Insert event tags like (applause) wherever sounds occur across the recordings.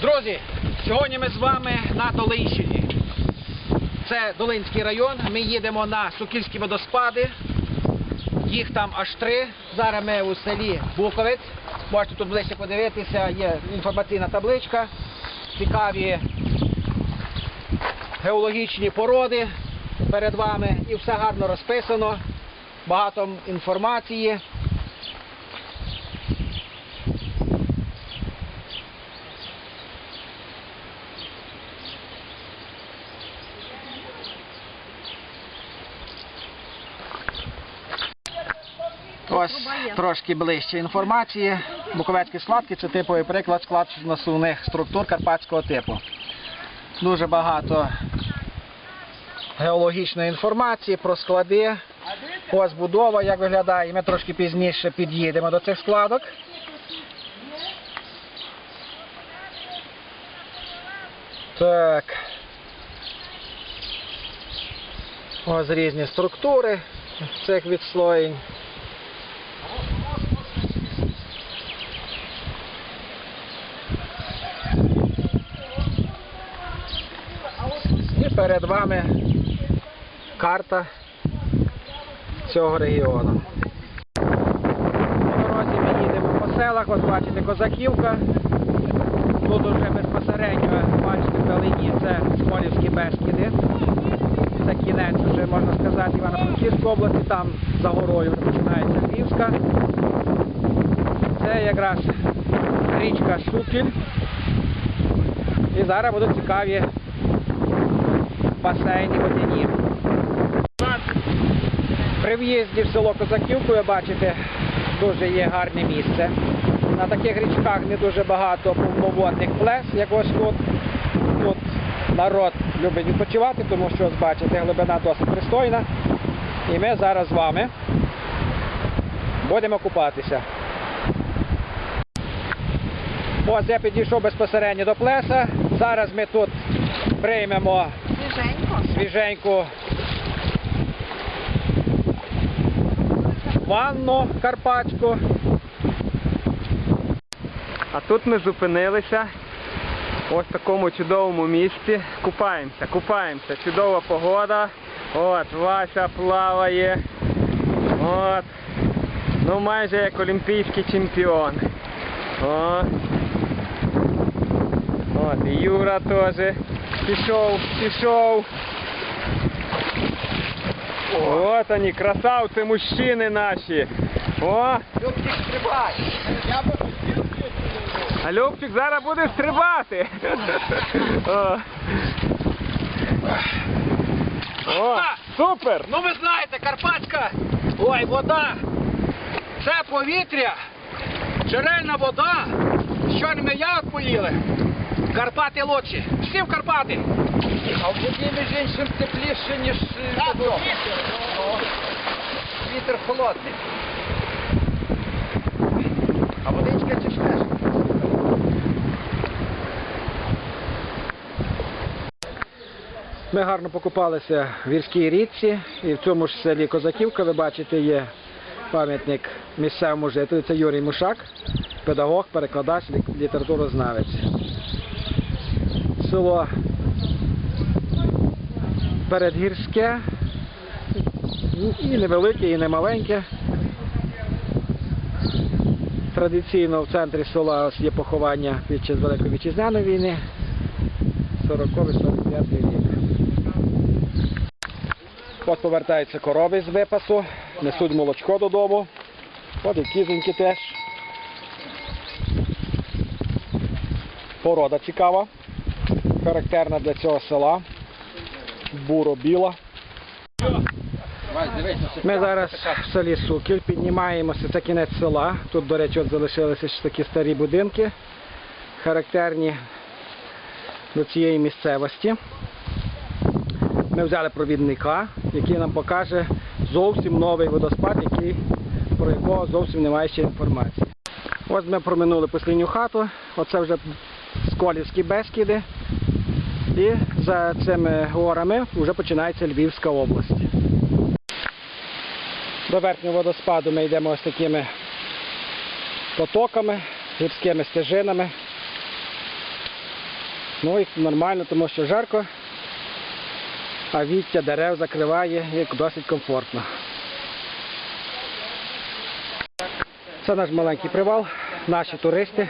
Друзі, сьогодні ми з вами на Долинщині. Це Долинський район. Ми їдемо на Сокільські водоспади. Їх там аж три. Зараз ми у селі Буковець. Можете тут ближче подивитися, є інформаційна табличка. Цікаві геологічні породи перед вами. І все гарно розписано. Багато інформації. Ось трошки ближче інформації. Буковецькі складки це типовий приклад складно-сувних структур карпатського типу. Дуже багато геологічної інформації про склади. Ось будова, як виглядає. Ми трошки пізніше під'їдемо до цих складок. Так. Ось різні структури цих відслоєнь. І перед вами карта цього регіону. По дорозі ми їдемо по селах, от бачите Козаківка. Тут уже безпосередньо, бачите, вдалині це Смолівські Бескіди. Це кінець вже, можна сказати, Івано-Франківської області, там за горою починається Львівська. Це якраз річка Сукіль. І зараз будуть цікаві басейні водяні. При в'їзді в село Козаківку ви бачите, дуже є гарне місце. На таких річках не дуже багато повноводних плес, як ось тут. Тут народ любить відпочивати, тому що, ось бачите, глибина досить пристойна. І ми зараз з вами будемо купатися. Ось я підійшов безпосередньо до плеса. Зараз ми тут приймемо Свіженько. свіженьку ванну карпатську. А тут ми зупинилися ось в такому чудовому місці. Купаємося, купаємося. Чудова погода. От, Вася плаває. От. Ну майже як олімпійський чемпіон. О. От, і Юра теж пішов, пішов. От вони, красавці, мужчини наші. О! Любчик, стрибай! А Любчик зараз буде стрибати. О. О, супер! Ну ви знаєте, карпатська ой, вода. Це повітря, джерельна вода. З чорними ягод поїли. Карпати лучші. Всі в Карпати. А в воді, між іншим, тепліше, ніж вдома. Вітер холодний. А водичка чешеш. Ми гарно покупалися в гірській річці і в цьому ж селі Козаківка, ви бачите, є пам'ятник місцевому жителю. Це Юрій Мушак, педагог, перекладач, літературознавець. Село передгірське, і невелике, і не маленьке. Традиційно в центрі села є поховання під час Великої вітчизняної війни. 40-45 рік. От повертаються корови з випасу, несуть молочко додому. От і кізоньки теж. Порода цікава, характерна для цього села. Буро-біла. Ми зараз в селі Сукіль піднімаємося, це кінець села. Тут, до речі, от залишилися ще такі старі будинки, характерні до цієї місцевості. Ми взяли провідника, який нам покаже зовсім новий водоспад, який, про якого зовсім немає ще інформації. Ось ми проминули послідню хату, оце вже Сколівські Бескіди. І за цими горами вже починається Львівська область. До верхнього водоспаду ми йдемо ось такими потоками, гірськими стежинами. Ну і нормально, тому що жарко, а віття дерев закриває і досить комфортно. Це наш маленький привал, наші туристи.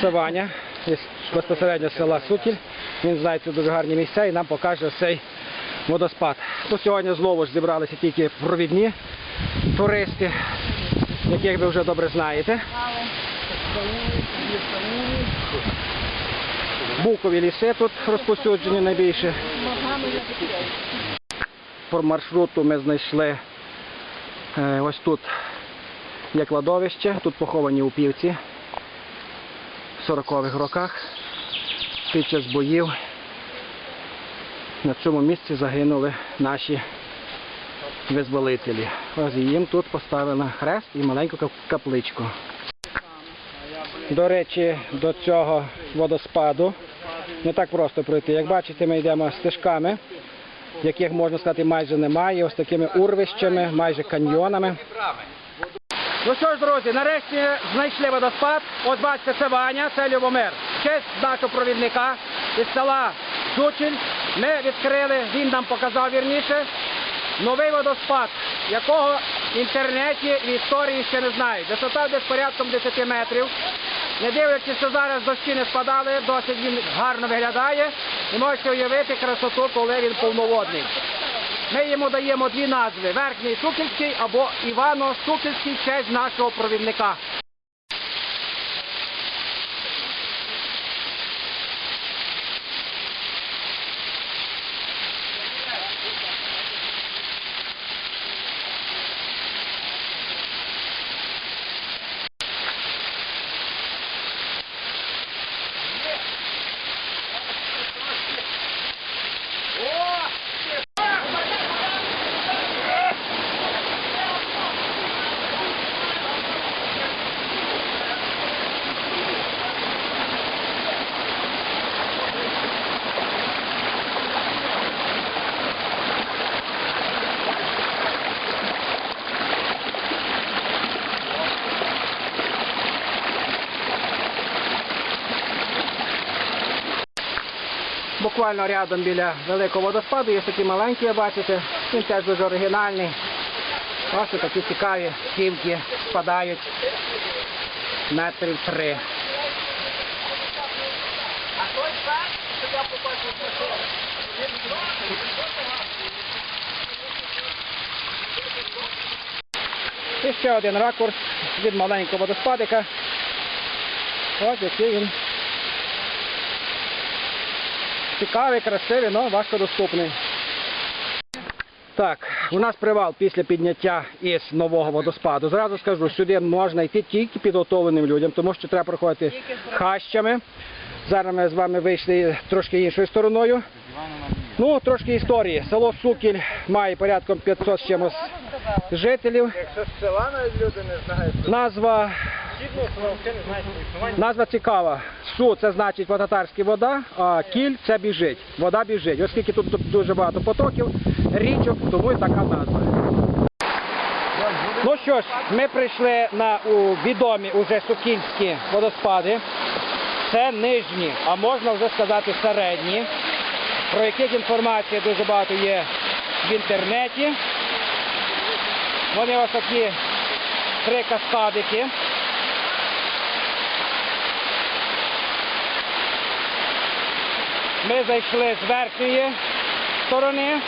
Це Ваня безпосередньо села Сутіль. Він знає ці дуже гарні місця і нам покаже цей водоспад. Ну, сьогодні знову ж зібралися тільки провідні туристи, яких ви вже добре знаєте. Букові ліси тут розповсюджені найбільше. По маршруту ми знайшли е, ось тут є кладовище, тут поховані упівці в 40-х роках. Під час боїв на цьому місці загинули наші визволителі. Ось їм тут поставили хрест і маленьку капличку. До речі, до цього водоспаду не так просто пройти. Як бачите, ми йдемо стежками, яких можна сказати майже немає, ось такими урвищами, майже каньйонами. Ну що ж, друзі, нарешті знайшли водоспад. От бачите, це Ваня, це Любомир. В Честь нашого провідника із села Сучіль. Ми відкрили, він нам показав вірніше, новий водоспад, якого в інтернеті в історії ще не знають. Висота десь порядком 10 метрів. Не дивлячись, що зараз дощі не спадали, досить він гарно виглядає. І можете уявити красоту, коли він повноводний. Ми йому даємо дві назви: Верхній Сукільський або Івано-Сукільський честь нашого провідника. Буквально рядом біля великого водоспаду є такі маленькі, бачите. Він теж дуже оригінальний. Ось такі цікаві ківки спадають метрів три. І ще один ракурс від маленького водоспадика. Ось який він цікавий, красивий, але важкодоступний. Так, у нас привал після підняття із нового водоспаду. Зразу скажу, сюди можна йти тільки підготовленим людям, тому що треба проходити хащами. Зараз ми з вами вийшли трошки іншою стороною. Ну, трошки історії. Село Сукіль має порядком 500 з чимось жителів. Якщо з села навіть люди не знають, Назва Назва цікава. Су це значить по-татарськи вода, а кіль це біжить. Вода біжить. Оскільки тут дуже багато потоків, річок, тому і така назва. Ну що ж, ми прийшли на відомі уже сукільські водоспади. Це нижні, а можна вже сказати середні, про яких інформація дуже багато є в інтернеті. Вони ось такі три каскадики. Ми зайшли з верхньої сторони.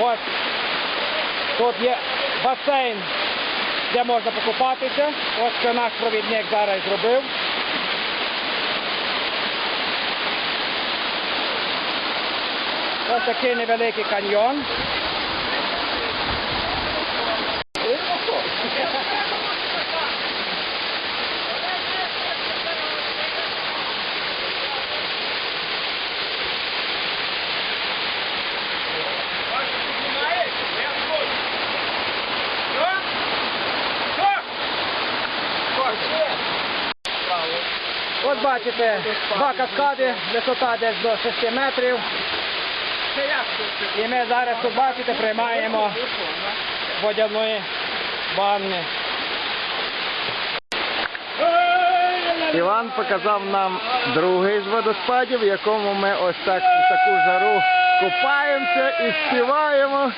Ось тут є басейн, де можна покупатися. Ось що наш провідник зараз зробив. Ось такий невеликий каньйон. Бачите, два каскади, висота десь до 6 метрів. І ми зараз тут бачите, приймаємо водяної ванни. Іван показав нам другий з водоспадів, в якому ми ось так у таку жару купаємося і співаємо.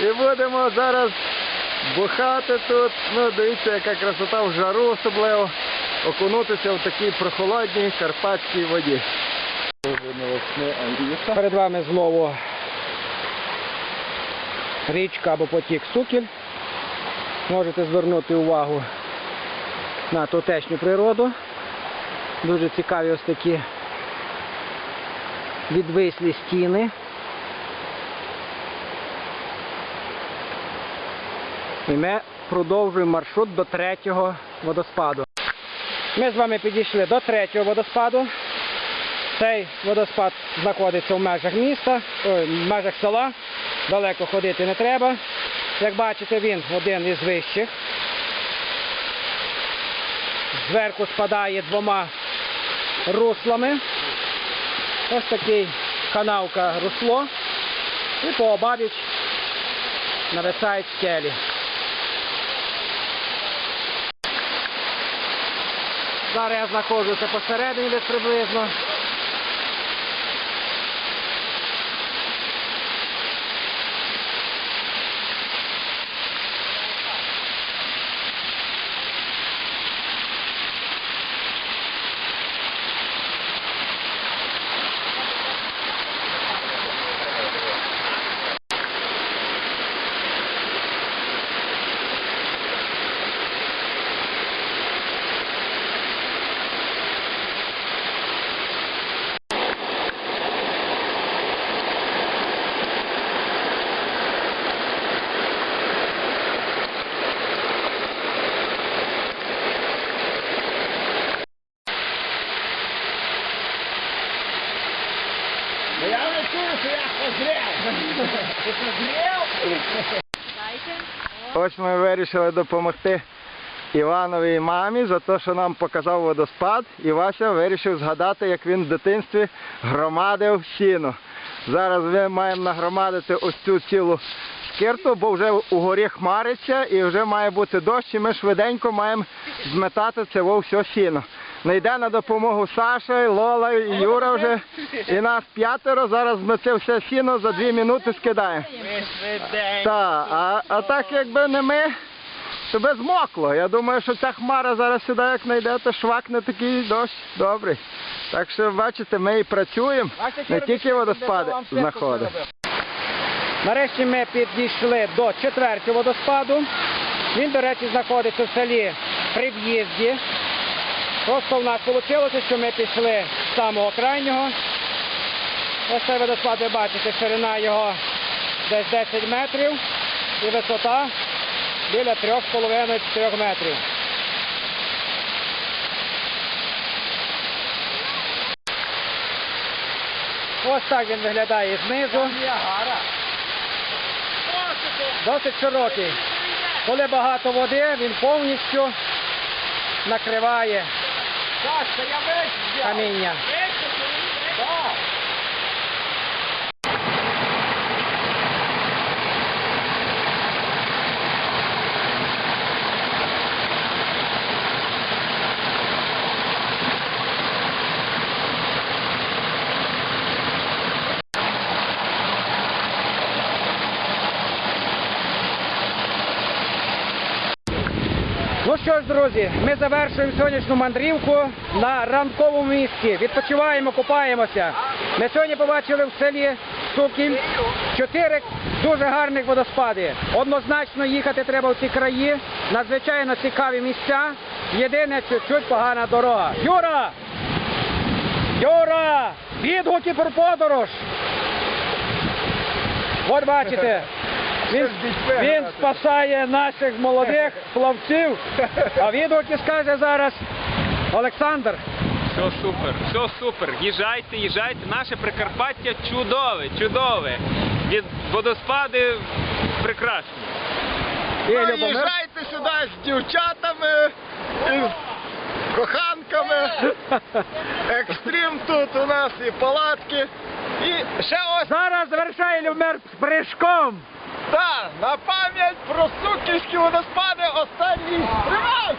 І будемо зараз бухати тут. Ну, дивіться, яка красота в жару особливо. Окунутися в такій прохолодній карпатській воді. Перед вами знову річка або потік Сукіль. Можете звернути увагу на тутешню природу. Дуже цікаві ось такі відвислі стіни. І ми продовжуємо маршрут до третього водоспаду. Ми з вами підійшли до третього водоспаду. Цей водоспад знаходиться в межах міста, ой, в межах села. Далеко ходити не треба. Як бачите, він один із вищих. Зверху спадає двома руслами. Ось такий канавка русло. І пообабіч нависають скелі. Зараз знаходжуся посередині десь приблизно. Ми вирішили допомогти Івановій мамі за те, що нам показав водоспад. І Вася вирішив згадати, як він в дитинстві громадив сіно. Зараз ми маємо нагромадити ось цю цілу скирту, бо вже у горі хмариться і вже має бути дощ, і ми швиденько маємо зметати це все сіно. Не йде на допомогу Саша, Лола, і Юра вже. І нас п'ятеро. Зараз ми це все сіно за дві минути скидаємо. Так, а, а так якби не ми, то би змокло. Я думаю, що ця хмара зараз сюди як знайде, то швакне такий дощ добрий. Так що, бачите, ми і працюємо, не тільки водоспади знаходимо. Нарешті ми підійшли до четвертого водоспаду. Він, до речі, знаходиться в селі при в'їзді. Просто в нас вийшло, що ми пішли з самого крайнього. Ось цей водоспад, ви бачите, ширина його десь 10 метрів і висота біля 3,5-4 метрів. Ось так він виглядає знизу. Досить широкий. Коли багато води, він повністю накриває каміння. Ну що ж, друзі, ми завершуємо сьогоднішню мандрівку на ранковому місці. Відпочиваємо, купаємося. Ми сьогодні побачили в селі Сукіль чотири дуже гарних водоспади. Однозначно їхати треба в ці краї. Надзвичайно цікаві місця. Єдине, чуть-чуть погана дорога. Юра! Юра! Відгуки про подорож! От бачите, він, він спасає наших молодих плавців, а відгуки скаже зараз Олександр. Все супер, все супер. Їжджайте, їжджайте. Наше Прикарпаття чудове, чудове. Від водоспади прекрасні. І Ну, Любомир. Їжджайте сюди з дівчатами, з коханками. (laughs) Екстрім тут у нас і палатки. І ще ось Зараз завершає Любомир з прыжком. Та, на пам'ять про суківські водоспади останній стрибок!